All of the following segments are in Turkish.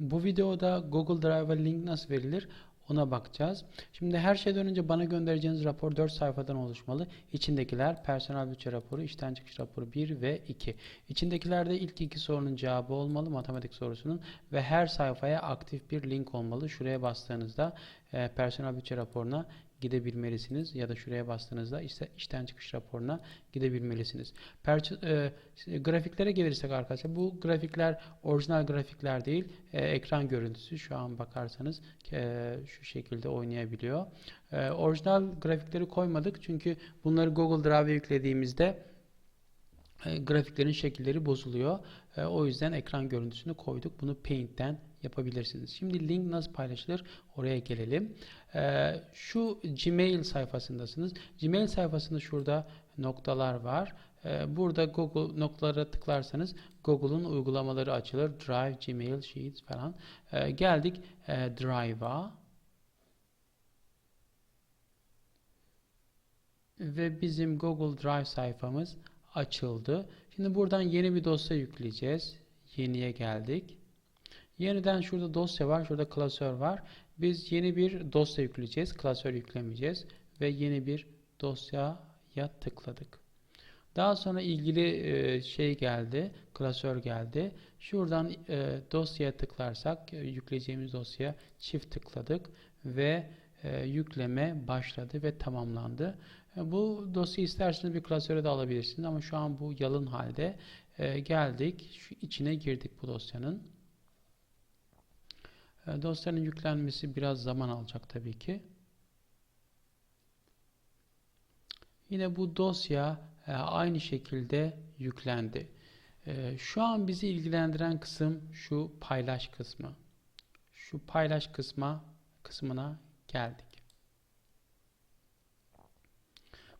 Bu videoda Google Drive'a link nasıl verilir ona bakacağız. Şimdi her şeyden önce bana göndereceğiniz rapor 4 sayfadan oluşmalı. İçindekiler personel bütçe raporu, işten çıkış raporu 1 ve 2. İçindekilerde ilk iki sorunun cevabı olmalı matematik sorusunun ve her sayfaya aktif bir link olmalı. Şuraya bastığınızda e, personel bütçe raporuna gidebilmelisiniz ya da şuraya bastığınızda işte işten çıkış raporuna gidebilmelisiniz. Perç- e, grafiklere gelirsek arkadaşlar bu grafikler orijinal grafikler değil e, ekran görüntüsü şu an bakarsanız e, şu şekilde oynayabiliyor. E, orijinal grafikleri koymadık çünkü bunları Google Drive'e yüklediğimizde e, grafiklerin şekilleri bozuluyor. E, o yüzden ekran görüntüsünü koyduk. Bunu Paint'ten yapabilirsiniz. Şimdi link nasıl paylaşılır? Oraya gelelim. E, şu Gmail sayfasındasınız. Gmail sayfasında şurada noktalar var. Burada Google noktalara tıklarsanız Google'un uygulamaları açılır. Drive, Gmail, Sheets falan. Geldik Drive'a. Ve bizim Google Drive sayfamız açıldı. Şimdi buradan yeni bir dosya yükleyeceğiz. Yeniye geldik. Yeniden şurada dosya var, şurada klasör var. Biz yeni bir dosya yükleyeceğiz. Klasör yüklemeyeceğiz ve yeni bir dosyaya tıkladık. Daha sonra ilgili e, şey geldi, klasör geldi. Şuradan e, dosyaya tıklarsak, e, yükleyeceğimiz dosyaya çift tıkladık ve yükleme başladı ve tamamlandı. E, bu dosyayı isterseniz bir klasöre de alabilirsiniz ama şu an bu yalın halde. E, geldik, şu içine girdik bu dosyanın. E, dosyanın yüklenmesi biraz zaman alacak tabii ki. Yine bu dosya aynı şekilde yüklendi. Şu an bizi ilgilendiren kısım şu paylaş kısmı. Şu paylaş kısma kısmına geldik.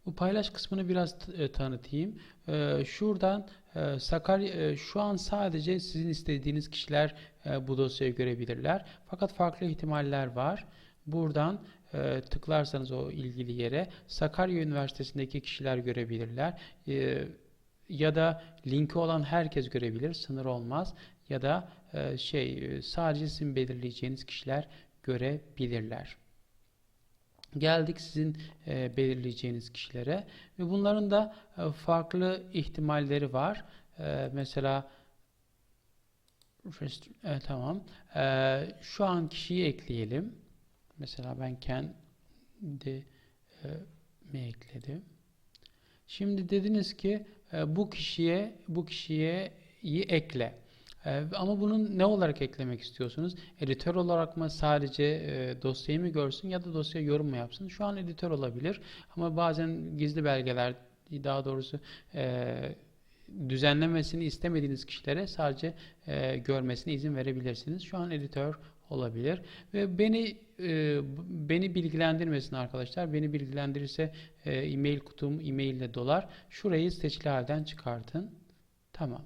Bu paylaş kısmını biraz e, tanıtayım. E, şuradan e, Sakarya şu an sadece sizin istediğiniz kişiler bu dosyayı görebilirler. Fakat farklı ihtimaller var. Buradan tıklarsanız o ilgili yere Sakarya Üniversitesi'ndeki kişiler görebilirler. Ya da linki olan herkes görebilir, sınır olmaz. Ya da şey sadece sizin belirleyeceğiniz kişiler görebilirler. Geldik sizin e, belirleyeceğiniz kişilere ve bunların da e, farklı ihtimalleri var. E, mesela e, tamam. E, şu an kişiyi ekleyelim. Mesela ben kendi e, mi ekledim. Şimdi dediniz ki e, bu kişiye bu kişiye ekle. Ee, ama bunun ne olarak eklemek istiyorsunuz? Editör olarak mı sadece e, dosyayı mı görsün ya da dosyaya yorum mu yapsın? Şu an editör olabilir ama bazen gizli belgeler daha doğrusu e, düzenlemesini istemediğiniz kişilere sadece e, görmesine izin verebilirsiniz. Şu an editör olabilir ve beni e, beni bilgilendirmesin arkadaşlar. Beni bilgilendirirse e, e-mail kutum e-mail ile dolar. Şurayı seçili halden çıkartın. Tamam.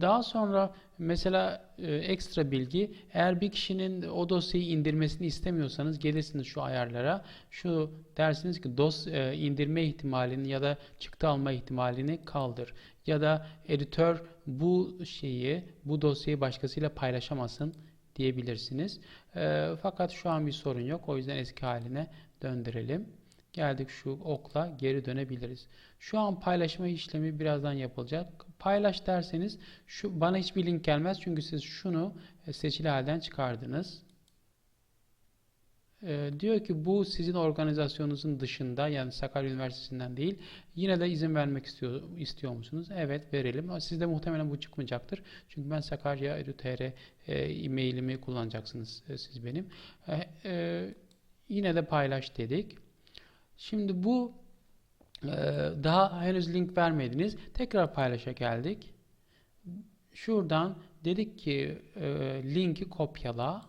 Daha sonra mesela e, ekstra bilgi eğer bir kişinin o dosyayı indirmesini istemiyorsanız gelirsiniz şu ayarlara şu dersiniz ki dos e, indirme ihtimalini ya da çıktı alma ihtimalini kaldır ya da editör bu şeyi bu dosyayı başkasıyla paylaşamasın diyebilirsiniz. E, fakat şu an bir sorun yok o yüzden eski haline döndürelim. Geldik şu okla geri dönebiliriz. Şu an paylaşma işlemi birazdan yapılacak. Paylaş derseniz şu bana hiçbir link gelmez çünkü siz şunu e, seçili halden çıkardınız. Ee, diyor ki bu sizin organizasyonunuzun dışında yani Sakarya Üniversitesi'nden değil. Yine de izin vermek istiyor, istiyor musunuz? Evet verelim. Sizde muhtemelen bu çıkmayacaktır. Çünkü ben Sakarya Edu.tr e, e-mailimi kullanacaksınız e, siz benim. E, e, yine de paylaş dedik. Şimdi bu e, daha henüz link vermediniz. Tekrar paylaşa geldik. Şuradan dedik ki e, linki kopyala.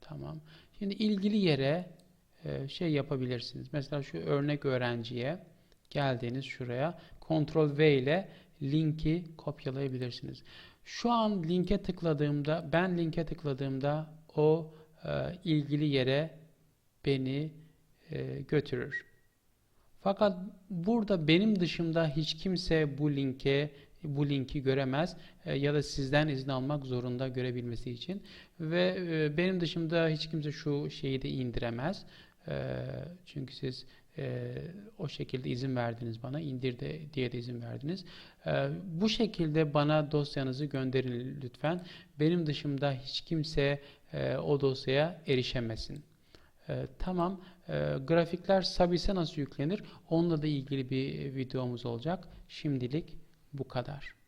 Tamam. Şimdi ilgili yere e, şey yapabilirsiniz. Mesela şu örnek öğrenciye geldiğiniz şuraya Ctrl V ile linki kopyalayabilirsiniz. Şu an linke tıkladığımda ben linke tıkladığımda o ilgili yere beni e, götürür. Fakat burada benim dışımda hiç kimse bu linke bu linki göremez e, ya da sizden izin almak zorunda görebilmesi için ve e, benim dışımda hiç kimse şu şeyi de indiremez. E, çünkü siz e, o şekilde izin verdiniz bana, indir de diye de izin verdiniz. E, bu şekilde bana dosyanızı gönderin lütfen. Benim dışımda hiç kimse e, o dosyaya erişemesin. E, tamam. E, grafikler Sabis'e nasıl yüklenir? Onunla da ilgili bir videomuz olacak. Şimdilik bu kadar.